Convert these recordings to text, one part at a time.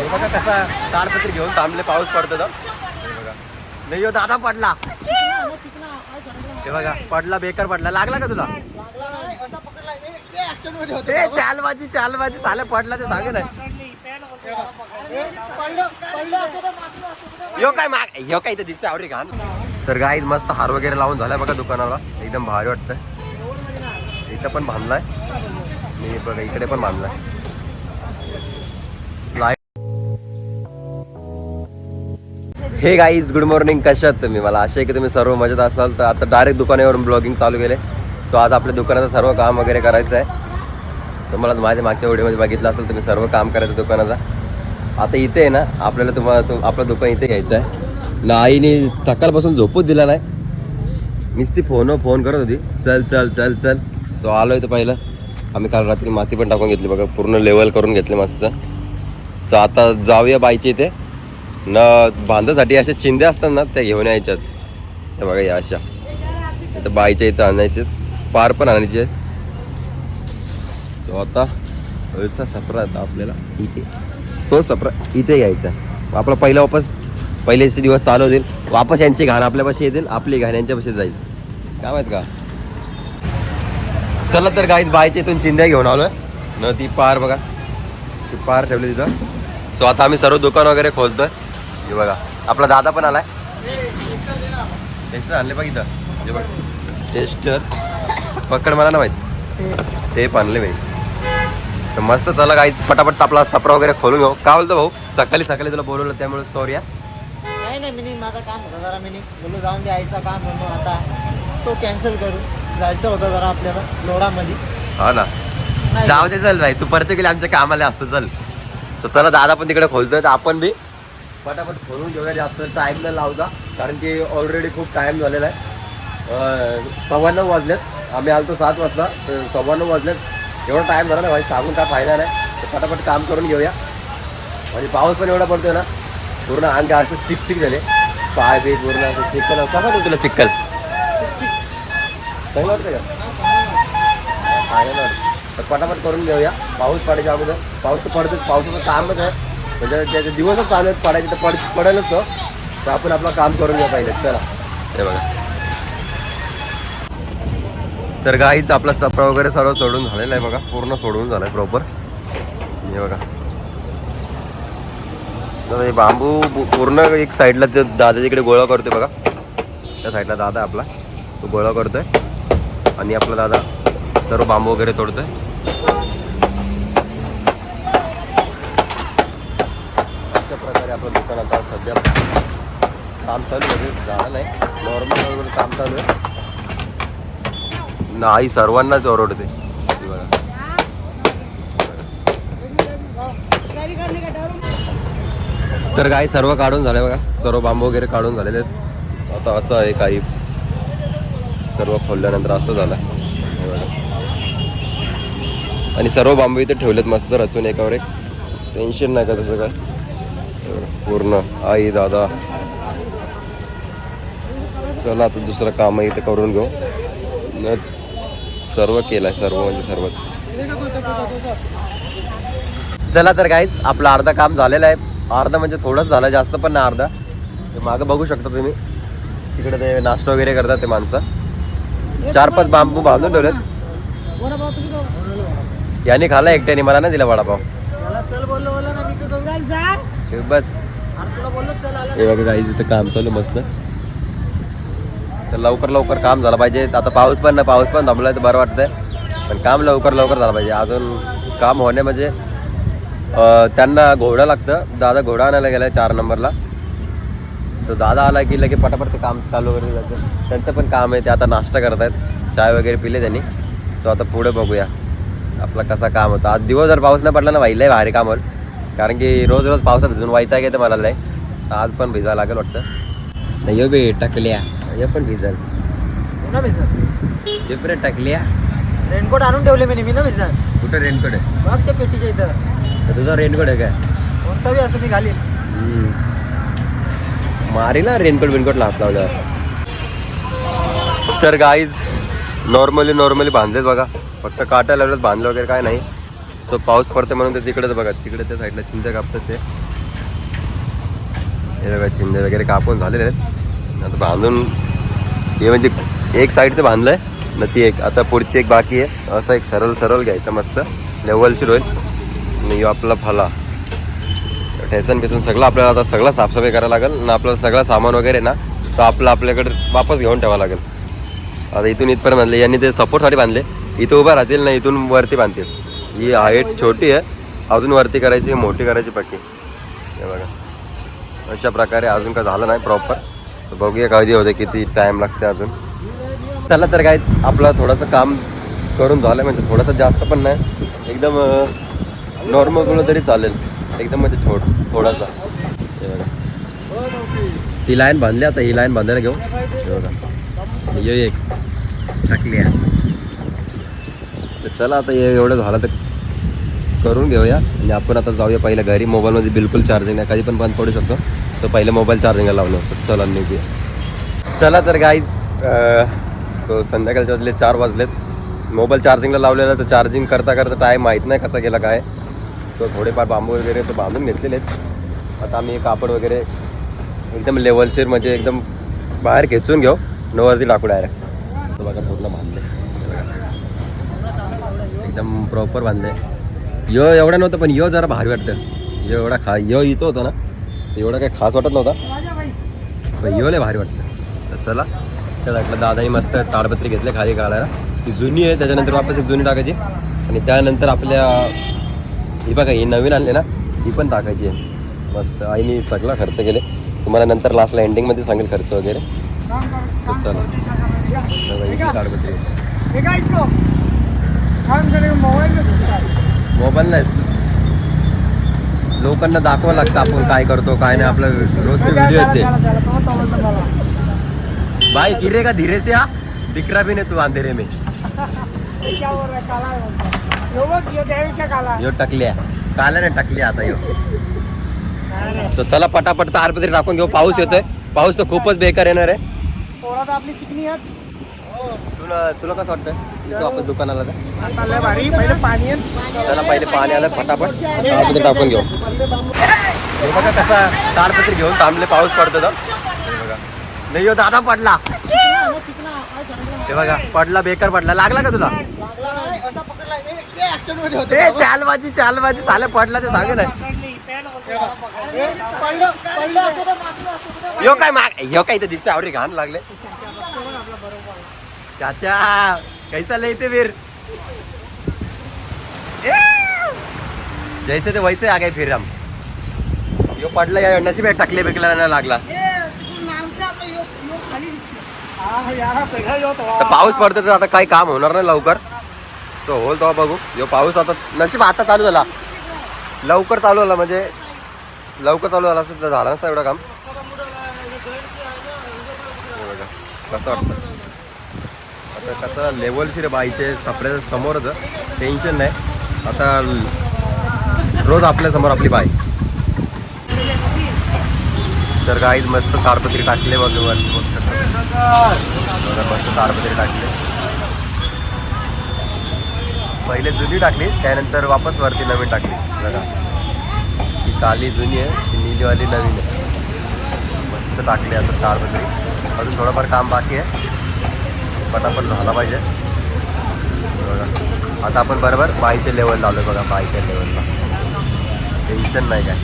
हे बघा कसा ताडपत्री घेऊन थांबले पाऊस पडतो तर. हे बघा. नाही हो दादा पडला. हे बघा पडला बेकार पडला. लागला का तुला? ए चालबाजी चालबाजी. साले पडला ते सांगेल यो काय माग यो काय इथं दिसतंय आवडी घाण. तर गाईज मस्त हार वगैरे लावून झालाय बघा दुकानाला. एकदम भारी वाटतंय. इथं पण बांधलाय. मी बघा इकडे पण बांधलाय. हे गाईज गुड मॉर्निंग कशात तुम्ही? मला असे आहे की तुम्ही सर्व मजेत असाल. तर आता डायरेक्ट दुकानावरून ब्लॉगिंग चालू केले सो आज आपल्या दुकानाचं सर्व काम वगैरे करायचं आहे. तुम्हाला माझ्या मागच्या व्हिडिओमध्ये बघितलं असेल तुम्ही सर्व काम करायचं दुकानाचा. आता इथे आहे ना आपल्याला तुम्हाला तुम आपलं दुकान इथे घ्यायचं आहे. ना आईने सकाळपासून झोपूच दिला नाही. नुसती फोन फोन करत होती. चल चल चल चल. तो आलो तर पहिलं. आम्ही काल रात्री माती पण टाकून घेतली बघा. पूर्ण लेवल करून घेतले मस्त. सो आता जाऊया बाईचे इथे. न बांधासाठी अशा चिंध्या असतात ना त्या घेऊन यायच्यात. त्या बघा या अशा. तर बाईच्या इथं आणायचे. पार पण आणायचे. सो आता असा सफरा आता आपल्याला इथे. तो सफरा इथे यायचा. आपला पहिला वापस पहिलेचे दिवस चालू होतील. वापस यांची घाण आपल्यापाशी येतील. आपली घाण यांच्यापाशी जाईल. काय माहीत का? चला तर गाईत बायच्या इथून चिंध्या घेऊन आलो न ती पार बघा. ती पार ठेवली तिथं. सो आता आम्ही सर्व दुकान वगैरे खोलतोय. हे बघा. आपला दादा पण आलाय. टेस्टर आणले बघ इथं. हे बघ. टेस्टर पकड मला ना माहिती. ते पण आणले बाई. तर मस्त चला गाईच पटापट आपला सपरा वगैरे खोलून घेऊ. काय बोलतो भाऊ? सकाळी सकाळी तुला बोलवलं त्यामुळे सॉरी नाही नाही मिनी माझं काम होतं जरा बोलू जाऊन द्यायचा काम म्हणून आता तो कॅन्सल करू. जायचं होतं जरा आपल्याला लोडामध्ये. हा ना. जाऊ दे चल भाई तू परत गेली आमच्या कामाला असतो चल. चला दादा पण तिकडे खोलतोय. तर आपण बी पटापट खोलून घेऊया जास्त टाईम न लावता कारण की ऑलरेडी खूप टाइम झालेला आहे. सव्वा नऊ वाजलेत. आम्ही आलो तो सात वाजता. सव्वा नऊ वाजलेत. एवढा टाईम झाला ना भाई सांगून काय फायदा नाही. तर पटापट काम करून घेऊया. आणि पाऊस पण एवढा पडतोय ना पूर्ण अंग असं चिकचिक झाले. पाय बी पूर्ण असं चिकल कसा वाटतं तुला चिकल चांगलं वाटतं का? चांगलं वाटतं. तर पटापट करून घेऊया. पाऊस पडायच्या अगोदर. पाऊस तर पडतोच. पावसाचं कामच आहे. म्हणजे त्याचे दिवसच चालू आहेत पडायचे तर पड पडेलच तो. तर आपण आपलं काम करून घ्या पाहिजे चला. हे बघा. तर गाईच आपला सपरा वगैरे सर्व सोडून झालेला आहे बघा पूर्ण सोडून झालं आहे प्रॉपर हे बघा. तर हे बांबू पूर्ण एक साईडला ते दादा तिकडे गोळा करतोय बघा. त्या साईडला दादा आपला तो गोळा करतोय. आणि आपला दादा सर्व बांबू वगैरे तोडतोय अशा प्रकारे आपलं दुकान आता सध्या काम चालू आहे म्हणजे झालं नाही. नॉर्मल वगैरे काम चालू आहे. नाही सर्वांनाच ओरडते. तर काय सर्व काढून झाले बघा. सर्व बांबू वगैरे काढून झालेले आहेत. आता असं आहे काही सर्व खोलल्यानंतर असं झालं. आणि सर्व बांबू इथे ठेवलेत मस्त रचून एकावर एक. टेन्शन नाही का तसं काय? पूर्ण. आई दादा. चला आता दुसरं काम इथे करून घेऊ. न सर्व केलंय सर्व म्हणजे सर्वच. चला तर काहीच आपलं अर्धा काम झालेलं आहे. अर्धा म्हणजे थोडंच झालं जास्त पण नाही अर्धा. मागं बघू शकता तुम्ही. तिकडे ते नाश्ता वगैरे करतात ते माणसं. चार पाच बांबू बांधून ठेवलेत. याने खाला एकट्याने मला नाही दिला वडापाव. त्याला बस. हे बघा काही तिथं काम चालू मस्त. तर लवकर लवकर काम झालं पाहिजे. आता पाऊस पण ना पाऊस पण थांबला तर बरं वाटतंय. पण काम लवकर लवकर झालं पाहिजे. अजून काम होणे म्हणजे त्यांना घोडा लागतं. दादा घोडा आणायला गेला चार नंबरला. सो दादा आला की लगे पटापट ते काम चालू वगैरे जातं त्यांचं पण काम आहे ते आता नाश्ता करत आहेत चाय वगैरे पिले त्यांनी. सो आता पुढे बघूया आपला कसा काम होतं. आज दिवस जर पाऊस नाही पडला ना वाईलंय भारी काम होईल. कारण की रोज रोज पावसात भिजून वाईता येते मला लय. आज पण भिजायला लागेल वाटतं. नाही बे टाकल्या. हे पण भिजल. चिपरे टाकल्या. रेनकोट आणून ठेवले मी मी ना मिसळ कुठं रेनकोट आहे? बघ त्या पेटीच्या इथं. तर तुझा रेनकोट आहे काय कोणता बी असं मी घालील मारी ना रेनकोट बिनकोट लागला होता तर गाईज नॉर्मली नॉर्मली बांधलेत बघा. फक्त काटा लावल्यात बांधलं वगैरे काय नाही. सो पाऊस पडतो म्हणून ते तिकडेच बघा. तिकडे त्या साईडला चिंध्या कापतात ते. हे बघा चिंध्या वगैरे कापून झालेले आहेत. आता बांधून हे म्हणजे एक साईडचं बांधलंय ना ती एक. आता पुढची एक बाकी आहे. असं एक सरळ सरळ घ्यायचं मस्त. लेवलशीर होईल. आणि यो आपला फला ठेसन बिसन सगळं आपल्याला आता सगळं साफसफाई करायला लागेल. आणि आपल्याला सगळं सामान वगैरे ना तो आपलं आपल्याकडे वापस घेऊन ठेवावं लागेल. आता इथून इथपर्यंत बांधले. यांनी ते सपोर्टसाठी बांधले. इथं उभं राहतील ना इथून वरती बांधतील. ही हाईट छोटी आहे. अजून वरती करायची, मोठी करायची पट्टी हे अशा प्रकारे झालं नाही प्रॉपर बघूया कधी होते, किती टाईम लागते अजून. चला तर काहीच आपलं थोडंसं काम करून झालं, म्हणजे थोडंसं जास्त पण नाही. एकदम नॉर्मल केलं तरी चालेल. एकदम छोट, थोडासा. हे बघा. ही लाईन बांधली, आता ही लाईन बांधायला हे बघा. ये एक टाकली तर चला आता हे एवढं झालं करून घेऊया. आणि आपण आता जाऊया पहिल्या घरी. मोबाईलमध्ये बिलकुल चार्जिंग नाही. कधी पण बंद पडू शकतो. तर पहिले मोबाईल चार्जिंगला लावणं असतं चला निघूया. चला तर गाईज सो संध्याकाळचे वाजले चार वाजलेत. मोबाईल चार्जिंगला लावलेला तर चार्जिंग करता करता टाईम माहीत नाही कसा गेला काय. सो थोडेफार बांबू वगैरे तर बांधून घेतलेले आहेत. आता आम्ही कापड वगैरे एकदम लेवलशीर म्हणजे एकदम बाहेर खेचून घेऊ. नवरती लाकूड डायरेक्ट बघा पूर्ण बांधले. एकदम प्रॉपर बांधले. यो एवढा नव्हतं पण यो जरा भारी वाटतं. यो एवढा खा यो इथं होता ना एवढा काही खास वाटत नव्हता. पण यो लय भारी वाटतं. तर चला त्या साईडला दादाही मस्त ताडपत्री घेतले खाली काढायला ती जुनी आहे त्याच्यानंतर वापस एक जुनी टाकायची. आणि त्यानंतर आपल्या ही बघा ही नवीन आणली ना ही पण टाकायची आहे. मस्त आईने सगळा खर्च केले. तुम्हाला नंतर लास्टला एंडिंगमध्ये सांगेल खर्च वगैरे. चला. ताडपत्री. मोबाईल नाही लोकांना दाखवावं लागतं आपण काय करतो काय नाही आपलं रोजचे व्हिडिओ येते. भाई गिरे का धीरे से आ दिख रहा भी नहीं तू अंधेरे में. यो टकल्या. काला नाही टकल्या आता यो. So, चला पटापट तारपत्री टाकून घेऊ पाऊस येतोय. पाऊस तर खूपच बेकार येणार आहे. आपली चिकनी तुला तुला कसं वाटतं इथं वापस दुकानाला जा. आता लय भारी पहिले पाणी आहे चला पहिले पाणी आलं फटाफट. ताडपत्री टाकून घेऊ. हे बघा कसा ताडपत्री घेऊन थांबले पाऊस पडतो तर हे बघा. नाही हो दादा पडला. हे बघा पडला बेकार पडला. लागला का तुला? ए चालबाजी चालबाजी. साले पडला ते सांगे ना यो काय माग यो काय इथं दिसतंय आवडी घाण लागले. चाचा कैसा लेते वीर? जैसे ते वैसे आ गए फिर हम। यो पडला या नशीब आहे, टाकले बिकला नाही लागला. तर पाऊस पडतो तर आता काही काम होणार नाही लवकर. सो होल तेव्हा बघू. यो पाऊस आता नशीब आता चालू झाला. लवकर चालू झाला म्हणजे लवकर चालू झाला असतं तर झालं नसतं एवढं काम. हे कसं वाटतं? तर कसं लेवलची रे बाईचे सपऱ्याच्या समोरच. टेन्शन नाही. आता रोज आपल्यासमोर आपली बाई. तर गाईज मस्त ताडपत्री टाकले बघ मस्त. ताडपत्री टाकले. पहिले जुनी टाकली त्यानंतर वापस वरती नवीन टाकली. बघा. ही काली जुनी आहे ती नीलीवाली नवीन आहे. मस्त टाकली आता ताडपत्री अजून थोडंफार काम बाकी आहे. पटापट झाला पाहिजे. बघा. आता आपण बरोबर बाईच्या लेवलला आलो बघा बाईच्या लेवलला टेन्शन नाही काय.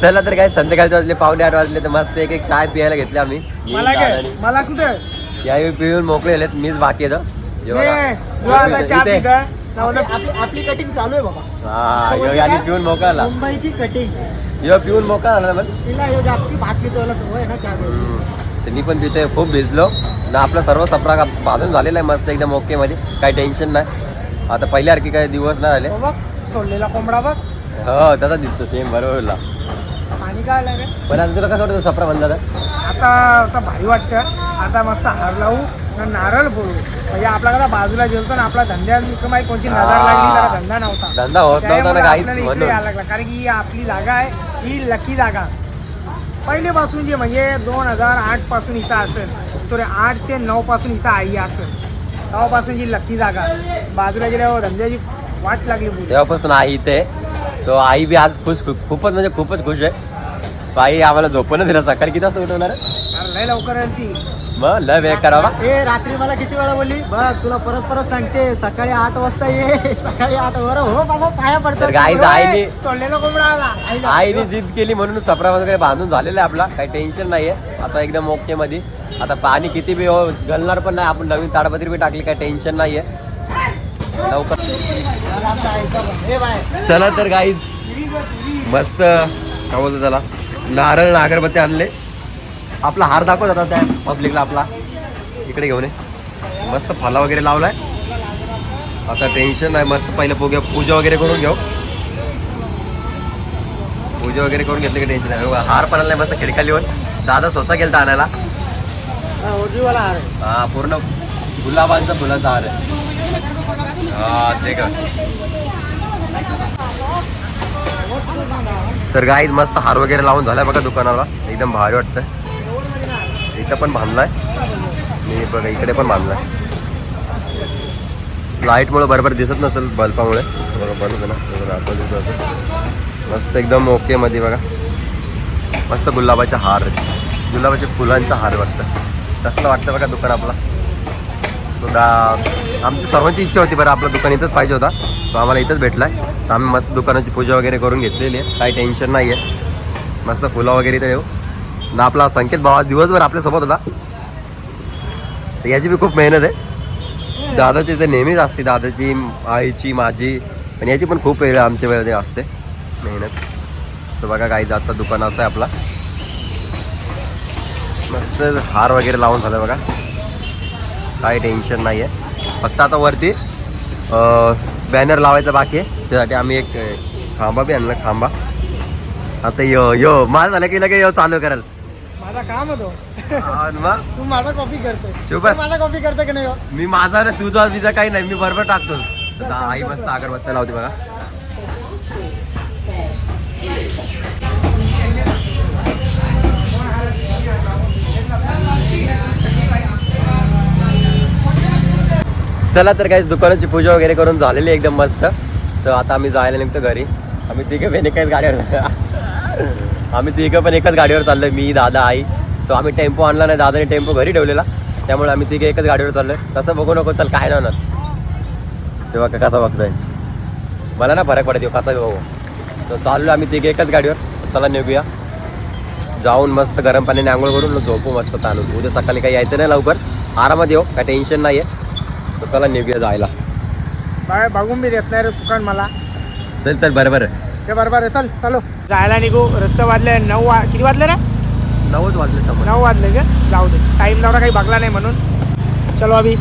चला तर काय संध्याकाळचे वाजले पावणे आठ वाजले तर मस्त एक एक चाय पियायला घेतली आम्ही. मी, मला कुठे? यावेळी पिऊन मोकळे झालेत मीच बाकी. हे. इथे. आपली कटिंग चालू आहे बाबा. हा पिऊन मोकळा आला. मुंबईची कटिंग पिऊन मोकळा आला ना पण. तिला हे जास्ती भात पितोयला सवय आहे ना त्या तर मी पण तिथे खूप भिजलो. ना आपला सर्व सपरा बांधून झालेला आहे मस्त एकदम ओके मध्ये. काही टेन्शन नाही. आता पहिल्यासारखे काही दिवस नाही आले बघ सोडलेला कोंबडा बघ. हो तसा दिसतो सेम बरोबरला पाणी काय पण आता तुला कसं वाटतं सपरा बंद आता आता भारी वाटतं. आता मस्त हार लावू आणि नारळ फोडू म्हणजे आपला कसा बाजूला गेलतो ना आपला धंद्यात माहिती कोणती नजर लागली धंदा नव्हता. धंदा होत नव्हता कारण की आपली जागा आहे. ही लकी जागा. पहिलेपासून जे म्हणजे दोन हजार आठपासून इथं असेल सॉरी आठ ते नऊ पासून इथं आई असेल तेव्हापासून जी लक्की जागा बाजूला गेल्यावर धंद्याची वाट लागली तेव्हापासून आई इथे सो आई बी आज खुश खूप- खूपच म्हणजे खूपच खुश आहे. आई आम्हाला झोपणं दिलं सकाळी किती वाजता उठवणार लवकर ती. मग लय वेळ करावा. ए रात्री मला किती वेळा बोलली? बघ तुला परत परत सांगते सकाळी आठ वाजता ये. सकाळी आठ वर. हो बाबा पाया पडतो. तर आईने सोडलेलं कोंबडा आला. आईने जिद केली म्हणून सफरा वगैरे बांधून झालेला आहे आपला. काही टेन्शन नाहीये. आता एकदम ओके मध्ये आता पाणी किती बी हो घालणार पण नाही. आपण नवीन ताडपत्री बी टाकली काही टेन्शन नाहीये. लवकर. बाय चला तर गाईज. मस्त. काय बोलतो त्याला? नारळ आणि अगरबत्ती आणले. आपला हार दाखवत आता त्या पब्लिकला आपला. इकडे घेऊन ये. मस्त फला वगैरे लावलाय. आता टेन्शन नाही मस्त पहिलं पूजा पूजा वगैरे करून घेऊ. पूजा वगैरे करून घेतलं की टेन्शन नाही. हार पण आणलाय मस्त खिडकालीवर दादा स्वतः गेलता आणायला. हा पूर्ण गुलाबांचा फुलाचा हार आहे. हा ते का. तर गाईज मस्त हार वगैरे लावून झालाय बघा दुकानाला. एकदम भारी वाटतंय. इथं पण बांधलाय. मी बघा इकडे पण बांधला आहे लाईटमुळे बरोबर दिसत नसेल बल्बामुळे बघा बल्ब ना बघा दिसत असेल मस्त एकदम ओके मध्ये बघा. मस्त गुलाबाचा हार. गुलाबाच्या फुलांचा हार वाटतं. कसलं वाटतं बघा दुकान आपला? सुद्धा आमची सर्वांची इच्छा होती बरं आपलं दुकान इथंच पाहिजे होता. तो आम्हाला इथंच भेटलाय. तर आम्ही मस्त दुकानाची पूजा वगैरे करून घेतलेली आहे. काही टेन्शन नाही आहे मस्त फुलं वगैरे इथं येऊ ना आपला संकेत भावा दिवसभर आपल्यासोबत होता. याची बी खूप मेहनत आहे. दादाची तर नेहमीच असते दादाची आईची माझी. आणि याची पण खूप वेळ आमच्या वेळेमध्ये असते. मेहनत. तर बघा काही आता दुकान असं आहे आपला. मस्त हार वगैरे लावून झालं बघा. काही टेन्शन नाही आहे फक्त आता वरती बॅनर लावायचा बाकी आहे. त्यासाठी आम्ही एक खांबा बी आणला खांबा. आता य यो माझं झालं की लगे य चालू कराल माझा काम होतो. आणि मग? तू माझा कॉपी करतोय. चुप बस. तू माझा कॉपी करतो की नाही हो? मी माझा ना तुझा विजा काही नाही मी बरोबर टाकतो. दा- आई मस्त अगरबत्त्या लावते बघा. चला तर काही दुकानाची पूजा वगैरे करून झालेली आहे एकदम मस्त. तर आता आम्ही जायला निघतो घरी. आम्ही तिघं पण एकाच गाडीवर आम्ही तिघं पण एकाच गाडीवर चाललोय मी दादा आई. सो आम्ही टेम्पो आणला नाही दादाने टेम्पो घरी ठेवलेला. त्यामुळे आम्ही तिघे एकच गाडीवर चाललोय. तसं बघू नको चल काय नाही होणार तेव्हा का कसा बघतोय? मला ना फरक पडत कसा बघू? तर चाललो आम्ही तिघे एकच गाडीवर. चला निघूया. जाऊन मस्त गरम पाण्याने आंघोळ करून झोपू मस्त ताणून उद्या सकाळी काही यायचं नाही लवकर. आरामात येऊ काय टेन्शन नाही आहे तर चला निघूया जायला. बाय बघून बी देत नाही रे सुकान मला. चल चल बरोबर आहे ते बरोबर आहे. चल चलो. जायला निघू. रच्चं वाजले नऊ वा किती वाजले रे? नऊच वाजले नऊ वाजले का जाऊ दे. टाईम नव्हता काही बघला नाही म्हणून. चलो अभि.